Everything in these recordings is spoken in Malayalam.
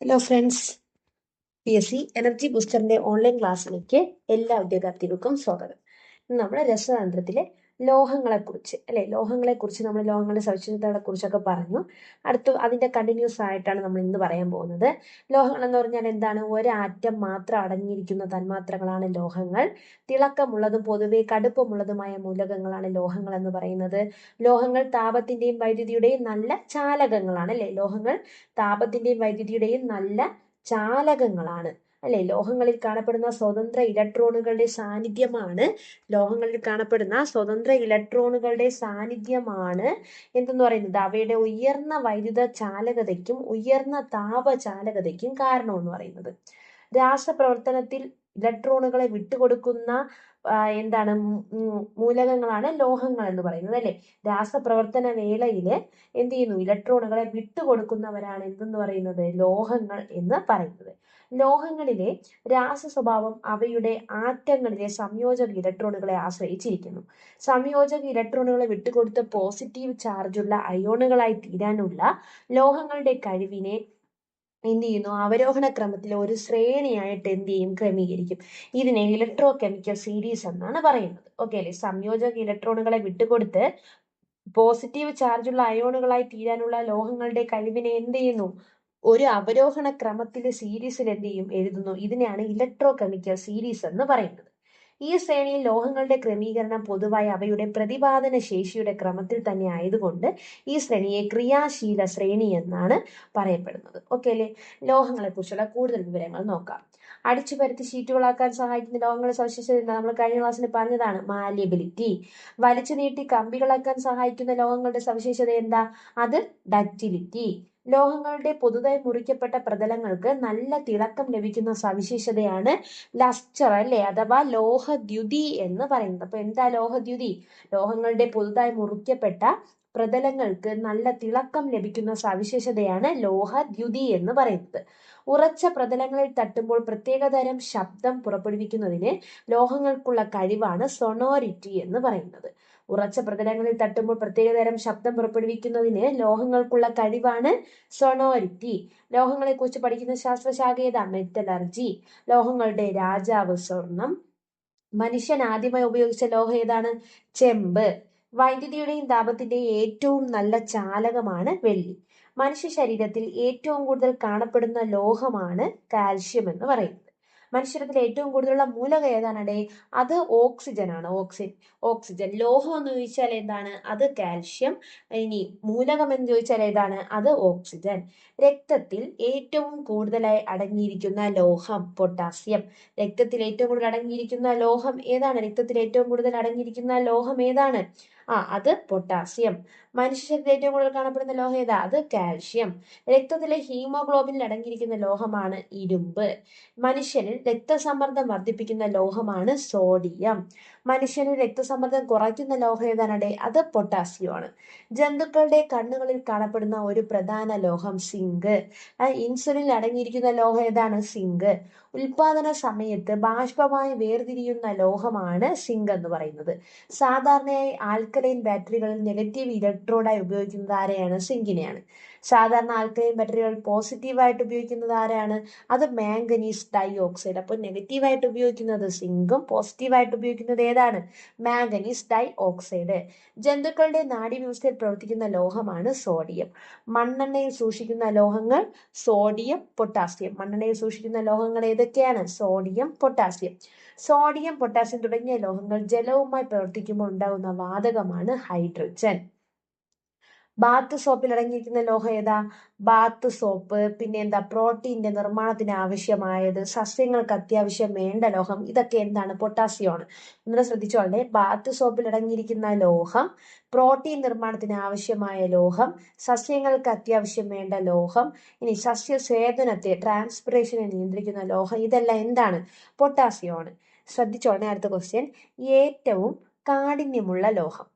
Hello friends P S C energy ബൂസ്റ്ററിന്റെ online ക്ലാസ്സിലേക്ക് എല്ലാ വിദ്യാർത്ഥികൾക്കും സ്വാഗതം. നമ്മൾ രസതന്ത്രത്തിലെ ലോഹങ്ങളെക്കുറിച്ച് അല്ലെ? ലോഹങ്ങളെക്കുറിച്ച് നമ്മൾ ലോഹങ്ങളുടെ സവിശേഷതകളെ കുറിച്ചൊക്കെ പറഞ്ഞു. അടുത്ത് അതിന്റെ കണ്ടിന്യൂസ് ആയിട്ടാണ് നമ്മൾ ഇന്ന് പറയാൻ പോകുന്നത്. ലോഹങ്ങൾ എന്ന് പറഞ്ഞാൽ എന്താണ്? ഒരാറ്റം മാത്രം അടങ്ങിയിരിക്കുന്ന തന്മാത്രകളാണ് ലോഹങ്ങൾ. തിളക്കമുള്ളതും പൊതുവെ കടുപ്പമുള്ളതുമായ മൂലകങ്ങളാണ് ലോഹങ്ങൾ എന്ന് പറയുന്നത്. ലോഹങ്ങൾ താപത്തിന്റെയും വൈദ്യുതിയുടെയും നല്ല ചാലകങ്ങളാണ് അല്ലേ? ലോഹങ്ങൾ താപത്തിന്റെയും വൈദ്യുതിയുടെയും നല്ല ചാലകങ്ങളാണ്. അല്ലെ? ലോഹങ്ങളിൽ കാണപ്പെടുന്ന സ്വതന്ത്ര ഇലക്ട്രോണുകളുടെ സാന്നിധ്യമാണ്. ലോഹങ്ങളിൽ കാണപ്പെടുന്ന സ്വതന്ത്ര ഇലക്ട്രോണുകളുടെ സാന്നിധ്യമാണ് എന്തെന്ന് പറയുന്നത്? അവയുടെ ഉയർന്ന വൈദ്യുത ചാലകതയ്ക്കും ഉയർന്ന താപ ചാലകതയ്ക്കും കാരണമെന്ന് പറയുന്നത്. രാസപ്രവർത്തനത്തിൽ ഇലക്ട്രോണുകളെ വിട്ടുകൊടുക്കുന്ന എന്താണ് മൂലകങ്ങളാണ് ലോഹങ്ങൾ എന്ന് പറയുന്നത് അല്ലെ? രാസപ്രവർത്തന വേളയിൽ എന്ത് ചെയ്യുന്നു? ഇലക്ട്രോണുകളെ വിട്ടുകൊടുക്കുന്നവരാണ് എന്തെന്ന് പറയുന്നത്? ലോഹങ്ങൾ എന്ന് പറയുന്നത്. ലോഹങ്ങളിലെ രാസ സ്വഭാവം അവയുടെ ആറ്റങ്ങളിലെ സംയോജക ഇലക്ട്രോണുകളെ ആശ്രയിച്ചിരിക്കുന്നു. സംയോജക ഇലക്ട്രോണുകളെ വിട്ടുകൊടുത്ത് പോസിറ്റീവ് ചാർജുള്ള അയോണുകളായി തീരാനുള്ള ലോഹങ്ങളുടെ കഴിവിനെ എന്ത് ചെയ്യുന്നു? അവരോഹണ ക്രമത്തിൽ ഒരു ശ്രേണിയായിട്ട് എന്ത് ചെയ്യും? ക്രമീകരിക്കും. ഇതിനെ ഇലക്ട്രോ കെമിക്കൽ സീരീസ് എന്നാണ് പറയുന്നത്. ഓക്കെ അല്ലെ? സംയോജക ഇലക്ട്രോണുകളെ വിട്ടുകൊടുത്ത് പോസിറ്റീവ് ചാർജുള്ള അയോണുകളായി തീരാനുള്ള ലോഹങ്ങളുടെ കഴിവിനെ എന്ത് ചെയ്യുന്നു? ഒരു അവരോഹണ ക്രമത്തിൽ സീരീസിൽ എന്ത് ചെയ്യും? എഴുതുന്നു. ഇതിനെയാണ് ഇലക്ട്രോ കെമിക്കൽ സീരീസ് എന്ന് പറയുന്നത്. ഈ ശ്രേണിയിൽ ലോഹങ്ങളുടെ ക്രമീകരണം പൊതുവായി അവയുടെ പ്രതിപാദന ശേഷിയുടെ ക്രമത്തിൽ തന്നെ ആയതുകൊണ്ട് ഈ ശ്രേണിയെ ക്രിയാശീല ശ്രേണി എന്നാണ് പറയപ്പെടുന്നത്. ഓക്കെ അല്ലേ? ലോഹങ്ങളെ കുറിച്ചുള്ള കൂടുതൽ വിവരങ്ങൾ നോക്കാം. അടിച്ചു പരത്തി ഷീറ്റുകളാക്കാൻ സഹായിക്കുന്ന ലോഹങ്ങളുടെ സവിശേഷത നമ്മൾ കഴിഞ്ഞ ക്ലാസ്സിൽ പറഞ്ഞതാണ് മാലിയബിലിറ്റി വലിച്ചു നീട്ടി കമ്പികളാക്കാൻ സഹായിക്കുന്ന ലോഹങ്ങളുടെ സവിശേഷത എന്താ? അത് ഡക്റ്റിലിറ്റി ലോഹങ്ങളുടെ പുതുതായി മുറിക്കപ്പെട്ട പ്രതലങ്ങൾക്ക് നല്ല തിളക്കം ലഭിക്കുന്ന സവിശേഷതയാണ് ലസ്റ്റർ അല്ലെ? അഥവാ ലോഹദ്യുതി എന്ന് പറയുന്നത്. അപ്പൊ എന്താ ലോഹദ്യുതി? ലോഹങ്ങളുടെ പുതുതായി മുറിക്കപ്പെട്ട പ്രതലങ്ങൾക്ക് നല്ല തിളക്കം ലഭിക്കുന്ന സവിശേഷതയാണ് ലോഹ ദ്യുതി എന്ന് പറയുന്നത്. ഉറച്ച പ്രതലങ്ങളിൽ തട്ടുമ്പോൾ പ്രത്യേകതരം ശബ്ദം പുറപ്പെടുവിക്കുന്നതിന് ലോഹങ്ങൾക്കുള്ള കഴിവാണ് സൊണോറിറ്റി എന്ന് പറയുന്നത്. ഉറച്ച പ്രതലങ്ങളിൽ തട്ടുമ്പോൾ പ്രത്യേകതരം ശബ്ദം പുറപ്പെടുവിക്കുന്നതിന് ലോഹങ്ങൾക്കുള്ള കഴിവാണ് സൊണോരിറ്റി. ലോഹങ്ങളെ കുറിച്ച് പഠിക്കുന്ന ശാസ്ത്രശാഖ ഏതാ മെറ്റലർജി. ലോഹങ്ങളുടെ രാജാവ് സ്വർണം. മനുഷ്യൻ ആദ്യമായി ഉപയോഗിച്ച ലോഹം ഏതാണ്? ചെമ്പ്. വൈദ്യുതിയുടെയും താപത്തിന്റെയും ഏറ്റവും നല്ല ചാലകമാണ് വെള്ളി. മനുഷ്യ ശരീരത്തിൽ ഏറ്റവും കൂടുതൽ കാണപ്പെടുന്ന ലോഹമാണ് കാൽഷ്യം എന്ന് പറയുന്നത്. മനുഷ്യരത്തിൽ ഏറ്റവും കൂടുതലുള്ള മൂലക ഏതാണടെ? അത് ഓക്സിജൻ ആണ് ഓക്സിജൻ ഓക്സിജൻ. ലോഹം എന്ന് ചോദിച്ചാൽ എന്താണ്? അത് കാൽഷ്യം. ഇനി മൂലകം എന്ന് ചോദിച്ചാൽ ഏതാണ്? അത് ഓക്സിജൻ. രക്തത്തിൽ ഏറ്റവും കൂടുതലായി അടങ്ങിയിരിക്കുന്ന ലോഹം പൊട്ടാസ്യം. രക്തത്തിൽ ഏറ്റവും കൂടുതൽ അടങ്ങിയിരിക്കുന്ന ലോഹം ഏതാണ്? രക്തത്തിൽ ഏറ്റവും കൂടുതൽ അടങ്ങിയിരിക്കുന്ന ലോഹം ഏതാണ്? ആ അത് പൊട്ടാസ്യം മനുഷ്യ ശരീരത്തിൽ ഏറ്റവും കൂടുതൽ കാണപ്പെടുന്ന ലോഹം ഏതാ? അത് കാൽഷ്യം. രക്തത്തിലെ ഹീമോഗ്ലോബിനിൽ അടങ്ങിയിരിക്കുന്ന ലോഹമാണ് ഇരുമ്പ്. മനുഷ്യനിൽ രക്തസമ്മർദ്ദം വർദ്ധിപ്പിക്കുന്ന ലോഹമാണ് സോഡിയം. മനുഷ്യന് രക്തസമ്മർദ്ദം കുറയ്ക്കുന്ന ലോഹം ഏതാണടെ അത് പൊട്ടാസ്യം ആണ്. ജന്തുക്കളുടെ കണ്ണുകളിൽ കാണപ്പെടുന്ന ഒരു പ്രധാന ലോഹം സിങ്ക്. ഇൻസുലിനിൽ അടങ്ങിയിരിക്കുന്ന ലോഹം ഏതാണ്? സിങ്ക്. ഉൽപാദന സമയത്ത് ബാഷ്പമായി വേർതിരിയുന്ന ലോഹമാണ് സിങ്ക് എന്ന് പറയുന്നത്. സാധാരണയായി ആൽക്കലൈൻ ബാറ്ററികളിൽ നെഗറ്റീവ് ഇലക്ട്രോഡായി ഉപയോഗിക്കുന്നത് ആരെയാണ്? സിങ്കിനെയാണ് സാധാരണ ആൽക്കലൈൻ ബാറ്ററികൾ പോസിറ്റീവായിട്ട് ഉപയോഗിക്കുന്നത് ആരാണ്? അത് മാംഗനീസ് ഡൈ ഓക്സൈഡ് അപ്പോൾ നെഗറ്റീവായിട്ട് ഉപയോഗിക്കുന്നത് സിങ്കും പോസിറ്റീവായിട്ട് ഉപയോഗിക്കുന്നത് ഏതാണ്? മാംഗനീസ് ഡൈ ഓക്സൈഡ് ജന്തുക്കളുടെ നാഡീവ്യവസ്ഥയിൽ പ്രവർത്തിക്കുന്ന ലോഹമാണ് സോഡിയം മണ്ണെണ്ണയിൽ സൂക്ഷിക്കുന്ന ലോഹങ്ങൾ സോഡിയം പൊട്ടാസ്യം മണ്ണെണ്ണയിൽ സൂക്ഷിക്കുന്ന ലോഹങ്ങൾ ഏതൊക്കെയാണ്? സോഡിയം പൊട്ടാസ്യം സോഡിയം പൊട്ടാസ്യം തുടങ്ങിയ ലോഹങ്ങൾ ജലവുമായി പ്രവർത്തിക്കുമ്പോൾ ഉണ്ടാകുന്ന വാതകമാണ് ഹൈഡ്രജൻ ബാത്ത് സോപ്പിൽ അടങ്ങിയിരിക്കുന്ന ലോഹം ഏതാ? ബാത്ത് സോപ്പ് പിന്നെ എന്താ? പ്രോട്ടീന്റെ നിർമ്മാണത്തിന് ആവശ്യമായത് സസ്യങ്ങൾക്ക് അത്യാവശ്യം വേണ്ട ലോഹം ഇതൊക്കെ എന്താണ്? പൊട്ടാസ്യമാണ് നിങ്ങൾ ശ്രദ്ധിച്ചോളെ ബാത്ത് സോപ്പിൽ അടങ്ങിയിരിക്കുന്ന ലോഹം പ്രോട്ടീൻ നിർമ്മാണത്തിന് ആവശ്യമായ ലോഹം സസ്യങ്ങൾക്ക് അത്യാവശ്യം വേണ്ട ലോഹം ഇനി സസ്യസേതനത്തെ ട്രാൻസ്പിറേഷനെ നിയന്ത്രിക്കുന്ന ലോഹം ഇതെല്ലാം എന്താണ്? പൊട്ടാസ്യമാണ് ശ്രദ്ധിച്ചോളെ അടുത്ത ക്വസ്റ്റ്യൻ ഏറ്റവും കാഠിന്യമുള്ള ലോഹം.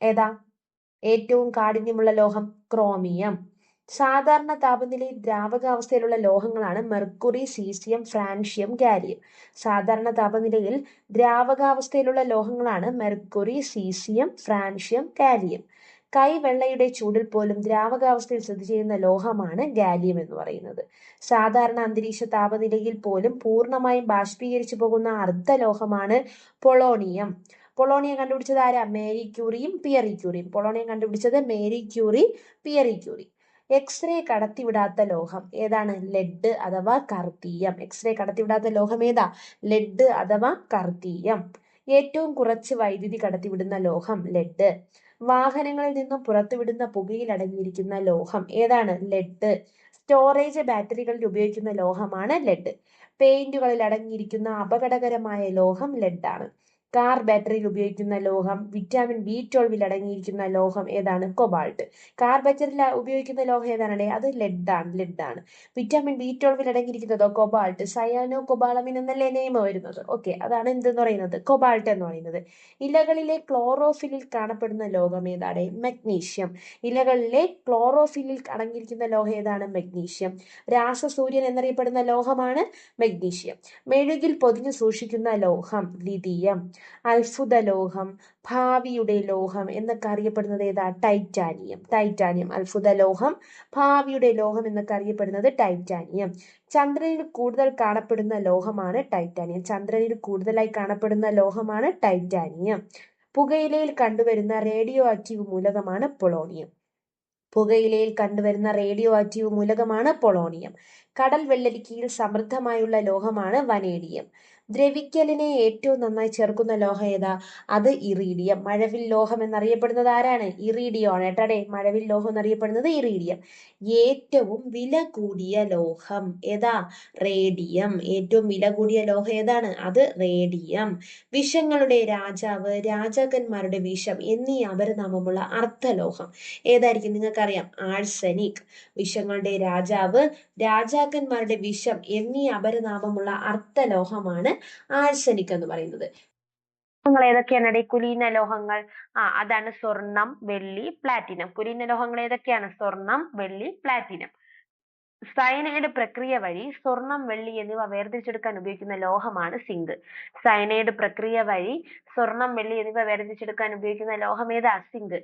ഏതാ? ഏറ്റവും കാഠിന്യമുള്ള ലോഹം ക്രോമിയം. സാധാരണ താപനിലയിൽ ദ്രാവകാവസ്ഥയിലുള്ള ലോഹങ്ങളാണ് മെർക്കുറി സീസിയം ഫ്രാൻഷ്യം ഗാലിയം. സാധാരണ താപനിലയിൽ ദ്രാവകാവസ്ഥയിലുള്ള ലോഹങ്ങളാണ് മെർക്കുറി സീസിയം ഫ്രാൻഷ്യം ഗാലിയം. കൈവെള്ളയുടെ ചൂടിൽ പോലും ദ്രാവകാവസ്ഥയിൽ സ്ഥിതി ചെയ്യുന്ന ലോഹമാണ് ഗാലിയം എന്ന് പറയുന്നത്. സാധാരണ അന്തരീക്ഷ താപനിലയിൽ പോലും പൂർണമായും ബാഷ്പീകരിച്ചു പോകുന്ന അർദ്ധ ലോഹമാണ് പൊളോണിയം. പൊളോണിയം കണ്ടുപിടിച്ചത് ആരാ? മേരി ക്യൂറിയും പിയറി ക്യൂറിയും. പൊളോണിയം കണ്ടുപിടിച്ചത് Marie Curie Pierre Curie. X ray കടത്തിവിടാത്ത ലോഹം ഏതാണ്? ലെഡ് അഥവാ കർത്തീയം. എക്സ്റേ കടത്തിവിടാത്ത ലോഹം ഏതാ? ലെഡ് അഥവാ കർത്തീയം. ഏറ്റവും കുറച്ച് വൈദ്യുതി കടത്തിവിടുന്ന ലോഹം ലെഡ്. വാഹനങ്ങളിൽ നിന്നും പുറത്തുവിടുന്ന പുകയിൽ അടങ്ങിയിരിക്കുന്ന ലോഹം ഏതാണ്? ലെഡ്. സ്റ്റോറേജ് ബാറ്ററികളിൽ ഉപയോഗിക്കുന്ന ലോഹമാണ് ലെഡ്. പെയിന്റുകളിൽ അടങ്ങിയിരിക്കുന്ന അപകടകരമായ ലോഹം ലെഡാണ്. കാർ ബാറ്ററിയിൽ ഉപയോഗിക്കുന്ന ലോഹം വിറ്റാമിൻ ബി ട്വൽവിൽ അടങ്ങിയിരിക്കുന്ന ലോഹം ഏതാണ്? കൊബാൾട്ട്. കാർ ബാറ്ററിയിൽ ഉപയോഗിക്കുന്ന ലോഹം ഏതാണ് അത് ലെഡ് ആണ് ലെഡ് ആണ് വിറ്റാമിൻ ബി ട്വൽവിൽ അടങ്ങിയിരിക്കുന്നതോ കൊബാൾട്ട്? സയാനോ കൊബാളമിൻ എന്നല്ലേ നെയ്മ വരുന്നത്. ഓക്കെ അതാണ് എന്തെന്ന് പറയുന്നത്? കൊബാൾട്ട് എന്ന് പറയുന്നത്. ഇലകളിലെ ക്ലോറോഫിലിൽ കാണപ്പെടുന്ന ലോഹം ഏതാണ് മഗ്നീഷ്യം. ഇലകളിലെ ക്ലോറോഫിലിൽ അടങ്ങിയിരിക്കുന്ന ലോഹം ഏതാണ്? മഗ്നീഷ്യം. രാസസൂര്യൻ എന്നറിയപ്പെടുന്ന ലോഹമാണ് മഗ്നീഷ്യം. മെഴുകിൽ പൊതിഞ്ഞു സൂക്ഷിക്കുന്ന ലോഹം ലിഥിയം. അത്ഭുത ലോഹം ഭാവിയുടെ ലോഹം എന്നൊക്കെ അറിയപ്പെടുന്നത് ഏതാ? ടൈറ്റാനിയം. ടൈറ്റാനിയം അത്ഭുത ലോഹം ഭാവിയുടെ ലോഹം എന്നൊക്കെ അറിയപ്പെടുന്നത് ടൈറ്റാനിയം. ചന്ദ്രനിൽ കൂടുതൽ കാണപ്പെടുന്ന ലോഹമാണ് ടൈറ്റാനിയം. ചന്ദ്രനിൽ കൂടുതലായി കാണപ്പെടുന്ന ലോഹമാണ് ടൈറ്റാനിയം. പുകയിലയിൽ കണ്ടുവരുന്ന റേഡിയോ ആക്റ്റീവ് മൂലകമാണ് പൊളോണിയം. പുകയിലയിൽ കണ്ടുവരുന്ന റേഡിയോ ആക്റ്റീവ് മൂലകമാണ് പൊളോണിയം. കടൽ വെള്ളരിക്കയിൽ സമൃദ്ധമായുള്ള ലോഹമാണ് വനേഡിയം. ദ്രവിക്കലിനെ ഏറ്റവും നന്നായി ചേർക്കുന്ന ലോഹം ഏതാ? അത് ഇറീഡിയം. മഴവിൽ ലോഹം എന്നറിയപ്പെടുന്നത് ആരാണ്? ഇറീഡിയം ആണ് കേട്ടടേ. മഴവിൽ ലോഹം എന്നറിയപ്പെടുന്നത് ഇറീഡിയം. ഏറ്റവും വില കൂടിയ ലോഹം ഏതാ? റേഡിയം. ഏറ്റവും വില കൂടിയ ലോഹം ഏതാണ്? അത് റേഡിയം. വിഷങ്ങളുടെ രാജാവ് രാജാക്കന്മാരുടെ വിഷം എന്നീ അപരനാമമുള്ള അർത്ഥലോഹം ഏതായിരിക്കും നിങ്ങൾക്കറിയാം? ആഴ്സനിക്. വിഷങ്ങളുടെ രാജാവ് രാജാക്കന്മാരുടെ വിഷം എന്നീ അപരനാമമുള്ള അർത്ഥലോഹമാണ് ആഴ്സനിക് എന്ന് പറയുന്നത്. ലോഹങ്ങൾ ഏതൊക്കെയാണ് കുലീന ലോഹങ്ങൾ. ആ അതാണ് സ്വർണം വെള്ളി പ്ലാറ്റിനം. കുലീന ലോഹങ്ങൾ ഏതൊക്കെയാണ്? സ്വർണം വെള്ളി പ്ലാറ്റിനം. സയനൈഡ് പ്രക്രിയ വഴി സ്വർണം വെള്ളി എന്നിവ വേർതിരിച്ചെടുക്കാൻ ഉപയോഗിക്കുന്ന ലോഹമാണ് സിങ്ക്. സയനൈഡ് പ്രക്രിയ വഴി സ്വർണം വെള്ളി എന്നിവ വേർതിരിച്ചെടുക്കാൻ ഉപയോഗിക്കുന്ന ലോഹം ഏതാ? സിങ്ക്.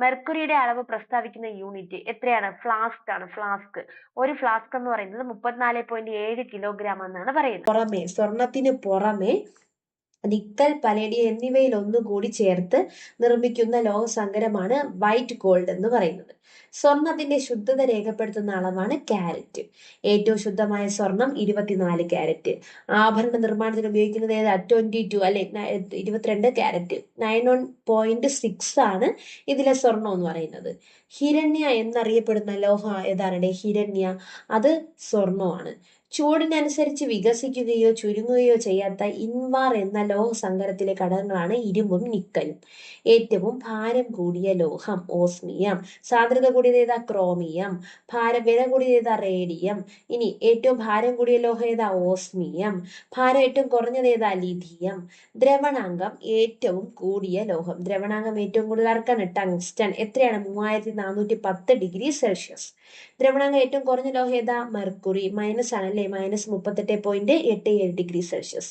മെർക്കുറിയുടെ അളവ് പ്രസ്താവിക്കുന്ന യൂണിറ്റ് എത്രയാണ്? ഫ്ലാസ്ക് ആണ് ഫ്ലാസ്ക്. ഒരു ഫ്ലാസ്ക് എന്ന് പറയുന്നത് മുപ്പത്തിനാല് പോയിന്റ് ഏഴ് കിലോഗ്രാം എന്നാണ് പറയുന്നത്. പുറമെ സ്വർണത്തിന് പുറമെ നിക്കൽ പലേഡിയം എന്നിവയിൽ ഒന്നുകൂടി ചേർത്ത് നിർമ്മിക്കുന്ന ലോഹസങ്കരമാണ് വൈറ്റ് ഗോൾഡ് എന്ന് പറയുന്നത്. സ്വർണത്തിന്റെ ശുദ്ധത രേഖപ്പെടുത്തുന്ന അളവാണ് ക്യാരറ്റ്. ഏറ്റവും ശുദ്ധമായ സ്വർണം ഇരുപത്തിനാല് ക്യാരറ്റ്. ആഭരണ നിർമ്മാണത്തിന് ഉപയോഗിക്കുന്നത് ഏതാ? ട്വന്റി ടു അല്ലെ ഇരുപത്തിരണ്ട് carat. Nine one point six ആണ് ഇതിലെ സ്വർണം എന്ന് പറയുന്നത്. ഹിരണ്യ എന്നറിയപ്പെടുന്ന ലോഹ ഏതാണ്? ഹിരണ്യ. അത് സ്വർണമാണ്. ചൂടിനനുസരിച്ച് വികസിക്കുകയോ ചുരുങ്ങുകയോ ചെയ്യാത്ത ഇൻവാർ എന്ന ലോഹ ലോഹസങ്കരത്തിലെ ഘടകങ്ങളാണ് ഇരുമ്പും നിക്കലും. ഏറ്റവും ഭാരം കൂടിയ ലോഹം ഓസ്മിയം. സാന്ദ്രത കൂടിയത് ക്രോമിയം. ഭാരം വില കൂടിയത് റേഡിയം. ഇനി ഏറ്റവും ഭാരം കൂടിയ ലോഹം ഏതാ? ഓസ്മിയം. ഭാരം ഏറ്റവും കുറഞ്ഞത് ഏതാ ലിഥിയം. ദ്രവണാംഗം ഏറ്റവും കൂടിയ ലോഹം. ദ്രവണാംഗം ഏറ്റവും കൂടുതൽ ആർക്കാണ്? ടങ്സ്റ്റൺ. എത്രയാണ്? മൂവായിരത്തി നാനൂറ്റി പത്ത് ഡിഗ്രി സെൽഷ്യസ്. ദ്രവണാംഗം ഏറ്റവും കുറഞ്ഞ ലോഹം ഏതാ? മെർക്കുറി. മൈനസ് ആണ് അല്ലേ മൈനസ് മുപ്പത്തെട്ട് പോയിന്റ് എട്ട് ഏഴ് ഡിഗ്രി സെൽഷ്യസ്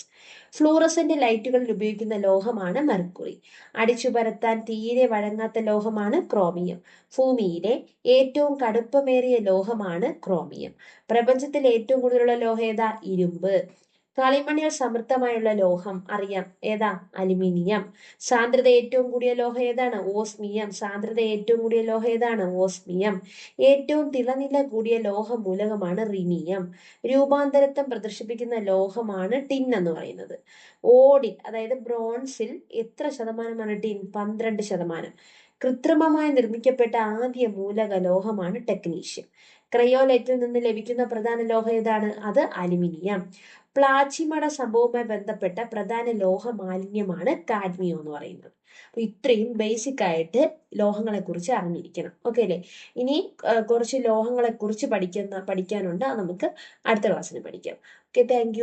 ഫ്ലൂറസെന്റ് ലൈറ്റുകളിൽ ഉപയോഗിക്കുന്ന ലോഹമാണ് മെർക്കുറി അടിച്ചു പരത്താൻ തീരെ വഴങ്ങാത്ത ലോഹമാണ് ക്രോമിയം ഭൂമിയിലെ ഏറ്റവും കടുപ്പമേറിയ ലോഹമാണ് ക്രോമിയം പ്രപഞ്ചത്തിൽ ഏറ്റവും കൂടുതലുള്ള ലോഹം ഏതാ? ഇരുമ്പ്. കളിമണ്ണിൽ സമൃദ്ധമായുള്ള ലോഹം അറിയാം. ഏതാ? അലുമിനിയം. സാന്ദ്രത ഏറ്റവും കൂടിയ ലോഹം ഏതാണ്? ഓസ്മിയം. സാന്ദ്രത ഏറ്റവും കൂടിയ ലോഹം ഏതാണ്? ഓസ്മിയം. ഏറ്റവും തിളനില കൂടിയ ലോഹ മൂലകമാണ് റിനിയം. രൂപാന്തരത്വം പ്രദർശിപ്പിക്കുന്ന ലോഹമാണ് ടിൻ എന്ന് പറയുന്നത്. ഓടിൻ അതായത് ബ്രോൺസിൽ എത്ര ശതമാനമാണ് ടിൻ? പന്ത്രണ്ട് ശതമാനം. കൃത്രിമമായി നിർമ്മിക്കപ്പെട്ട ആദ്യ മൂലക ലോഹമാണ് ടെക്നീഷ്യം. ക്രയോലൈറ്റിൽ നിന്ന് ലഭിക്കുന്ന പ്രധാന ലോഹം ഏതാണ്? അത് അലുമിനിയം. പ്ലാച്ചിമട സംഭവവുമായി ബന്ധപ്പെട്ട പ്രധാന ലോഹ മാലിന്യമാണ് കാഡ്മിയോ എന്ന് പറയുന്നത്. അപ്പൊ ഇത്രയും ബേസിക് ആയിട്ട് ലോഹങ്ങളെ കുറിച്ച് അറിഞ്ഞിരിക്കണം. ഓക്കെ അല്ലേ? ഇനി കുറച്ച് ലോഹങ്ങളെ കുറിച്ച് പഠിക്കുന്ന പഠിക്കാനുണ്ട്. നമുക്ക് അടുത്ത ക്ലാസ്സിന് പഠിക്കാം. Okay thank